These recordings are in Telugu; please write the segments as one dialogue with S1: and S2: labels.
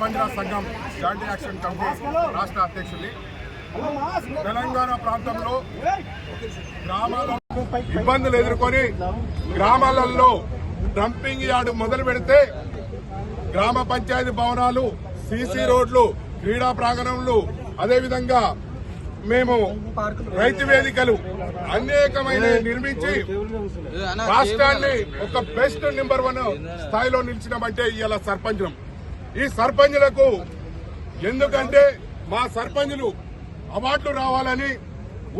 S1: సంఘం జాయింట్ యాక్షన్ కమిటీ రాష్ట్ర అధ్యక్షుడిని తెలంగాణ ప్రాంతంలో గ్రామాలలో ఇబ్బందులు ఎదుర్కొని గ్రామాలలో డంపింగ్ యార్డ్ మొదలు పెడితే గ్రామ పంచాయతీ భవనాలు సీసీ రోడ్లు క్రీడా ప్రాంగణంలు అదేవిధంగా మేము రైతు వేదికలు అనేకమైన నిర్మించి రాష్ట్రాన్ని ఒక బెస్ట్ నెంబర్ వన్ స్థాయిలో నిలిచినామంటే ఇలా సర్పంచం ఈ సర్పంచులకు ఎందుకంటే మా సర్పంచులు అవార్డులు రావాలని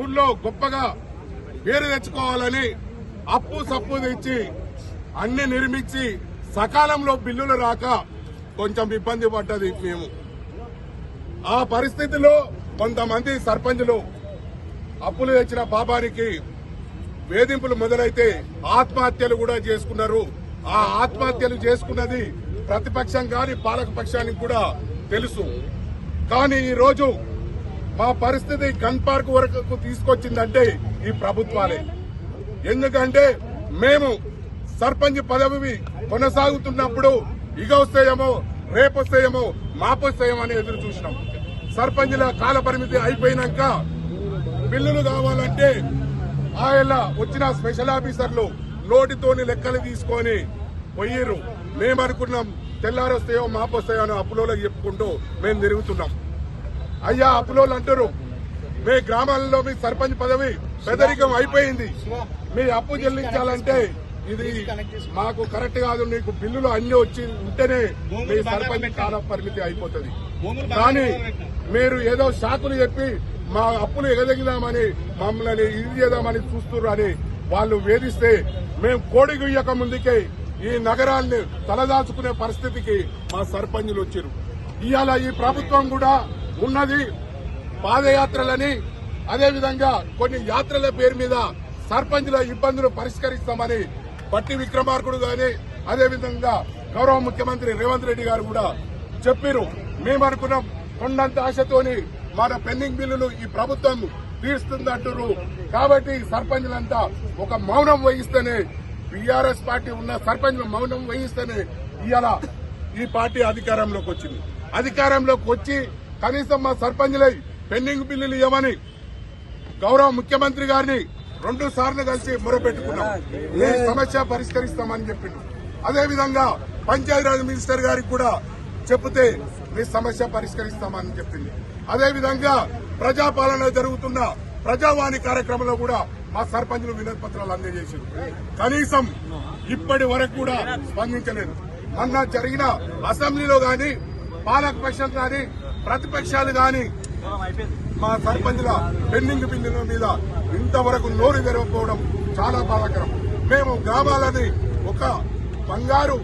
S1: ఊళ్ళో గొప్పగా పేరు తెచ్చుకోవాలని అప్పు సప్పు తెచ్చి అన్ని నిర్మించి సకాలంలో బిల్లులు రాక కొంచెం ఇబ్బంది పడ్డది మేము. ఆ పరిస్థితిలో కొంతమంది సర్పంచులు అప్పులు తెచ్చిన పాపానికి వేధింపులు మొదలైతే ఆత్మహత్యలు కూడా చేసుకున్నారు. ఆ ఆత్మహత్యలు చేసుకున్నది ప్రతిపక్షం కాని పాలక పక్షానికి కూడా తెలుసు. కానీ ఈరోజు మా పరిస్థితి గన్ పార్క్ వరకు తీసుకొచ్చిందంటే ఈ ప్రభుత్వాలే. ఎందుకంటే మేము సర్పంచ్ పదవి కొనసాగుతున్నప్పుడు ఇగ వస్తాయేమో రేపు అని ఎదురు చూసినాం. సర్పంచ్ల కాల పరిమితి అయిపోయినాక బిల్లులు కావాలంటే ఆయన వచ్చిన స్పెషల్ ఆఫీసర్లు నోటితోని లెక్కలు తీసుకొని పోయిర్రు. మేము అనుకున్నాం తెల్లారొస్తాయో మాపొస్తాయో అని అప్పులోకి చెప్పుకుంటూ మేము తిరుగుతున్నాం. అయ్యా అప్పులోలు అంటారు మీ గ్రామాలలో మీ సర్పంచ్ పదవి పెదరికం అయిపోయింది. మీ అప్పు చెల్లించాలంటే ఇది మాకు కరెక్ట్ కాదు నీకు బిల్లులు అన్ని వచ్చి ఉంటేనే మీ సర్పంచ్ కాల పరిమితి అయిపోతుంది. కానీ మీరు ఏదో షాకులు చెప్పి మా అప్పులు ఎగదగిదామని మమ్మల్ని ఇది చేద్దామని చూస్తున్నారు అని వాళ్ళు వేధిస్తే మేము కోడి గుయ్యక ముందుకే ఈ నగరాల్ని తలదాచుకునే పరిస్థితికి మా సర్పంచులు వచ్చారు. ఇవాళ ఈ ప్రభుత్వం కూడా ఉన్నది పాదయాత్రలని అదేవిధంగా కొన్ని యాత్రల పేరు మీద సర్పంచుల ఇబ్బందులు పరిష్కరిస్తామని పట్టి విక్రమార్కుడు గాని అదేవిధంగా గౌరవ ముఖ్యమంత్రి రేవంత్ రెడ్డి గారు కూడా చెప్పారు. మేము కొండంత ఆశతోని మన పెండింగ్ బిల్లులు ఈ ప్రభుత్వం తీరుస్తుందంటున్నారు. కాబట్టి సర్పంచులంతా ఒక మౌనం వహిస్తేనే బీఆర్ఎస్ పార్టీ ఉన్న సర్పంచ్ మౌనం వహిస్తేనే ఇవాళ ఈ పార్టీ అధికారంలోకి వచ్చింది. అధికారంలోకి వచ్చి కనీసం మా సర్పంచ్లై పెండింగ్ బిల్లులు ఇవ్వమని గౌరవ ముఖ్యమంత్రి గారిని రెండు సార్లు కలిసి మొరపెట్టుకున్నాం. ఈ సమస్య పరిష్కరిస్తామని చెప్పిండు. అదేవిధంగా పంచాయతీరాజ్ మినిస్టర్ గారికి కూడా చెప్తే మీ సమస్య పరిష్కరిస్తామని చెప్పింది. అదేవిధంగా ప్రజాపాలన జరుగుతున్న ప్రజావాణి కార్యక్రమంలో కూడా మా సర్పంచులు వినతి పత్రాలు అందజేశారు. కనీసం ఇప్పటి వరకు కూడా స్పందించలేదు. మొన్న జరిగిన అసెంబ్లీలో గాని పాలక పక్షాలు కానీ ప్రతిపక్షాలు కానీ మా సర్పంచుల పెండింగ్ బిల్లుల మీద ఇంతవరకు నోరు తెరవకపోవడం చాలా బాధాకరం. మేము గ్రామాలని ఒక బంగారు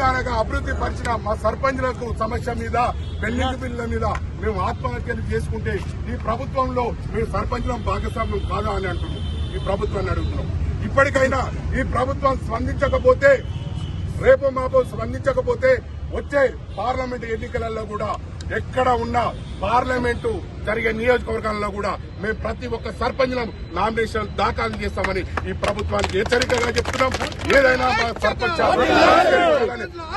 S1: తెలంగాణగా అభివృద్ధి పరిచిన మా సర్పంచులకు సమస్య మీద పెండింగ్ బిల్లుల మీద మేము ఆత్మహత్యలు చేసుకుంటే ఈ ప్రభుత్వంలో మేము సర్పంచులం భాగస్వామ్యం కాదా అని అంటున్నాం ఈ ప్రభుత్వాన్ని అడుగుతున్నాం. ఇప్పటికైనా ఈ ప్రభుత్వం స్పందించకపోతే రేపు మాపు స్పందించకపోతే వచ్చే పార్లమెంట్ ఎన్నికలలో కూడా ఎక్కడ ఉన్న పార్లమెంటు జరిగే నియోజకవర్గాల్లో కూడా మేము ప్రతి ఒక్క సర్పంచ్లం నామినేషన్ దాఖలు చేస్తామని ఈ ప్రభుత్వానికి హెచ్చరికగా చెప్తున్నాం. ఏదైనా మా సర్పంచ్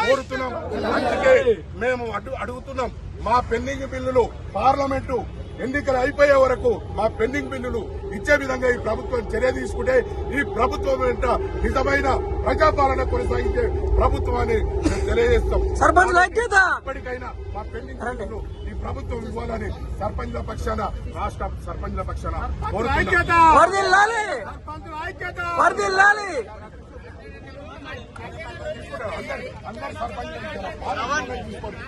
S1: కోరుతున్నాం. అందుకే మేము అడు అడుగుతున్నాం. మా పెండింగ్ బిల్లులు పార్లమెంటు ఎన్నికలు అయిపోయే వరకు మా పెండింగ్ బిల్లులు ఇచ్చే విధంగా ఈ ప్రభుత్వం చర్య తీసుకుంటే ఈ ప్రభుత్వం వెంట నిజమైన ప్రజాపాలన కొనసాగించే ప్రభుత్వాన్ని తెలియజేస్తాం. ఇప్పటికైనా మా పెండింగ్ ఈ ప్రభుత్వం ఇవ్వాలని సర్పంచ్ల పక్షాన రాష్ట్ర సర్పంచ్ల పక్షాన అందరు అందరు సర్పంచ్ తీసుకోండి.